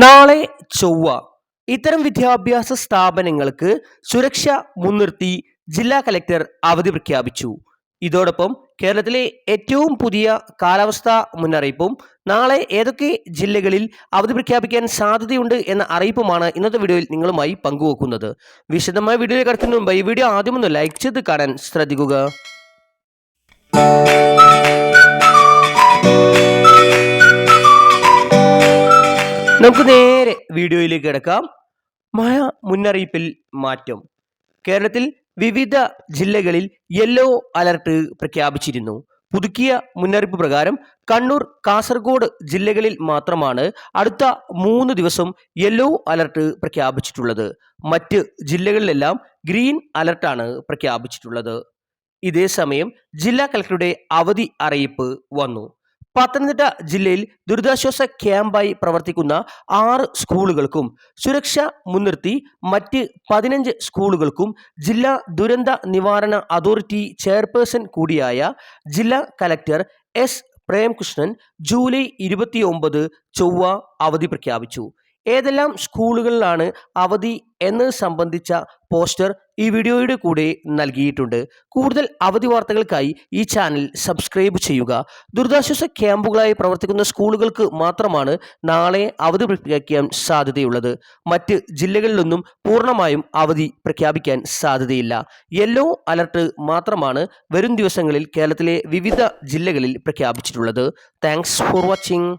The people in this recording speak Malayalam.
നാളെ ചൊവ്വ. ഇത്തരം വിദ്യാഭ്യാസ സ്ഥാപനങ്ങൾക്ക് സുരക്ഷ മുൻനിർത്തി ജില്ലാ കലക്ടർ അവധി പ്രഖ്യാപിച്ചു. ഇതോടൊപ്പം കേരളത്തിലെ ഏറ്റവും പുതിയ കാലാവസ്ഥാ മുന്നറിയിപ്പും നാളെ ഏതൊക്കെ ജില്ലകളിൽ അവധി പ്രഖ്യാപിക്കാൻ സാധ്യതയുണ്ട് എന്ന അറിയിപ്പുമാണ് ഇന്നത്തെ വീഡിയോയിൽ നിങ്ങളുമായി പങ്കുവെക്കുന്നത്. വിശദമായ വീഡിയോയിൽ കിടക്കുന്നതിന് മുമ്പ് ഈ വീഡിയോ ആദ്യം ഒന്ന് ലൈക്ക് ചെയ്ത് കാണാൻ ശ്രദ്ധിക്കുക. നമുക്ക് നേരെ വീഡിയോയിലേക്ക് കിടക്കാം. മഴ മുന്നറിയിപ്പിൽ മാറ്റം. കേരളത്തിൽ വിവിധ ജില്ലകളിൽ യെല്ലോ അലർട്ട് പ്രഖ്യാപിച്ചിരുന്നു. പുതുക്കിയ മുന്നറിയിപ്പ് പ്രകാരം കണ്ണൂർ കാസർഗോഡ് ജില്ലകളിൽ മാത്രമാണ് അടുത്ത മൂന്ന് ദിവസം യെല്ലോ അലർട്ട് പ്രഖ്യാപിച്ചിട്ടുള്ളത്. മറ്റ് ജില്ലകളിലെല്ലാം ഗ്രീൻ അലർട്ടാണ് പ്രഖ്യാപിച്ചിട്ടുള്ളത്. ഇതേസമയം ജില്ലാ കലക്ടറുടെ അവധി അറിയിപ്പ് വന്നു. പത്തനംതിട്ട ജില്ലയിൽ ദുരിതാശ്വാസ ക്യാമ്പായി പ്രവർത്തിക്കുന്ന ആറ് സ്കൂളുകൾക്കും സുരക്ഷ മുൻനിർത്തി മറ്റ് പതിനഞ്ച് സ്കൂളുകൾക്കും ജില്ലാ ദുരന്ത നിവാരണ അതോറിറ്റി ചെയർപേഴ്സൺ കൂടിയായ ജില്ലാ കലക്ടർ എസ് പ്രേംകൃഷ്ണൻ ജൂലൈ ഇരുപത്തിയൊമ്പത് ചൊവ്വ അവധി പ്രഖ്യാപിച്ചു. ഏതെല്ലാം സ്കൂളുകളിലാണ് അവധി എന്നത് സംബന്ധിച്ച പോസ്റ്റർ ഈ വീഡിയോയുടെ കൂടെ നൽകിയിട്ടുണ്ട്. കൂടുതൽ അവധി വാർത്തകൾക്കായി ഈ ചാനൽ സബ്സ്ക്രൈബ് ചെയ്യുക. ദുരിതാശ്വാസ ക്യാമ്പുകളായി പ്രവർത്തിക്കുന്ന സ്കൂളുകൾക്ക് മാത്രമാണ് നാളെ അവധി പ്രഖ്യാപിക്കാൻ സാധ്യതയുള്ളത്. മറ്റ് ജില്ലകളിലൊന്നും പൂർണമായും അവധി പ്രഖ്യാപിക്കാൻ സാധ്യതയില്ല. യെല്ലോ അലർട്ട് മാത്രമാണ് വരും ദിവസങ്ങളിൽ കേരളത്തിലെ വിവിധ ജില്ലകളിൽ പ്രഖ്യാപിച്ചിട്ടുള്ളത്. Thanks for watching.